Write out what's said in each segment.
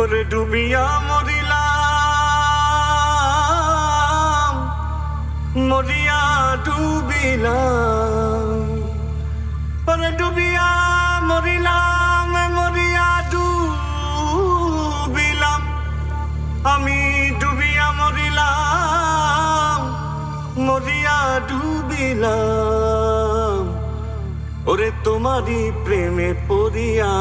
ওরে ডুবিয়া মরিলাম, মরিয়া ডুবিলাম। ওরে ডুবিয়া মরিলাম, মরিয়া ডুবিলাম। আমি ডুবিয়া মরিলাম, মরিয়া ডুবিলাম। ওরে তোমারই প্রেমে পড়িয়া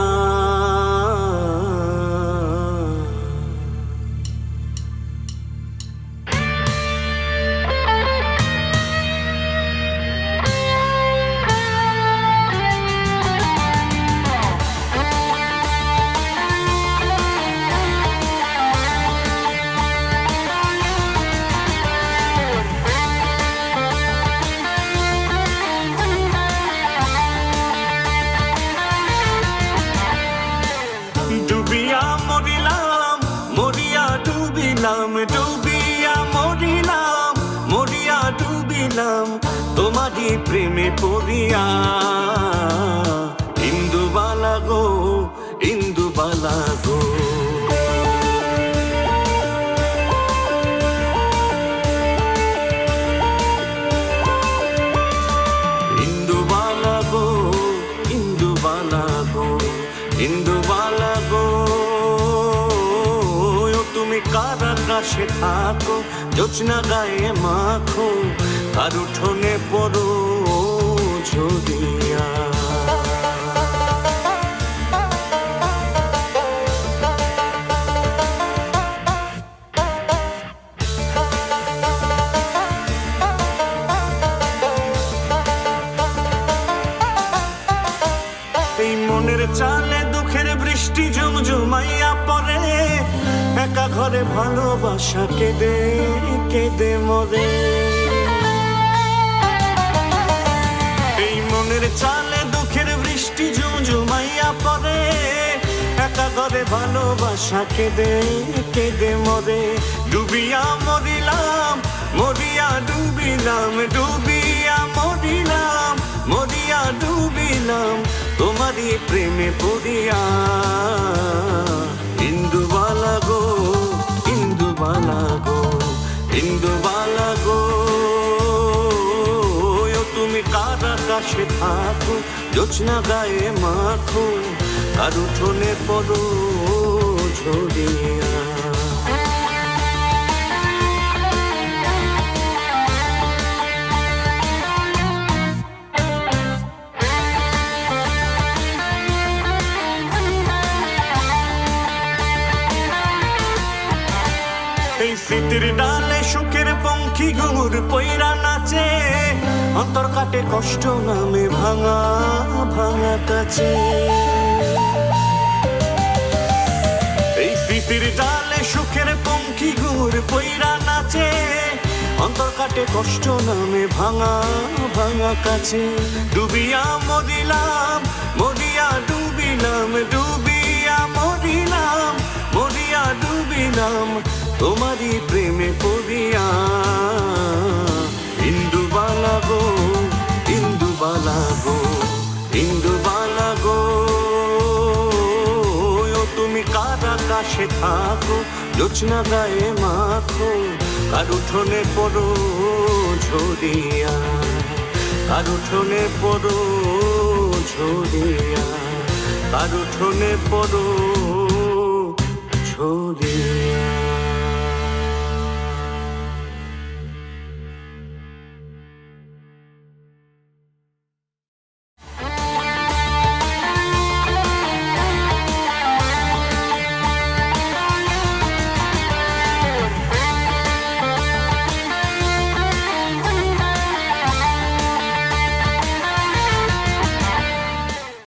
প্রেমে পড়িয়া। ইন্দুবালা গো ইন্দুবালা গো। ইন্দুবালা গো ইন্দুবালা গো ইন্দুবালা গো। তুমি কার আকাশে থাকো জোৎস্না গায়ে মাখো। আর উঠোনে পড়ো ঝরিয়া এই মনের চালে দুঃখের বৃষ্টি জমজমাইয়া পড়ে। একা ঘরে ভালোবাসা কেঁদে কেঁদে মরে। মনের চালে, দুঃখের বৃষ্টি জমজমাইয়া পড়ে। একা ঘরে ভালোবাসা কেঁদে কেঁদে মরে। ডুবিয়া মরিলাম, মরিয়া ডুবিলাম, ডুবিয়া মরিলাম, মরিয়া ডুবিলাম। তোমারই প্রেমে পড়িয়া আকাশে থাকো জোৎস্না গায়ে মাখো আর উঠোনে পড়ো ঝরিয়া এই ডালে সুখের পঙ্খী গুর পৈরা নাচে। অন্তর কাটে কষ্ট নামে ভাঙা ভাঙা কাছে। এই স্মৃতির ডালে সুখের পঙ্কি গুড় পৈরা নাচে। অন্তর কাটে কষ্ট নামে ভাঙা ভাঙা কাছে। ডুবিয়া মরিলাম, মরিয়া তুমি কার আকাশে থাকো, লোচনা গায়ে মাখো, কার উঠোনে পড়ো ঝরিয়া, কার উঠোনে পড়ো ঝরিয়া, কার উঠোনে পড়ো ঝরিয়া।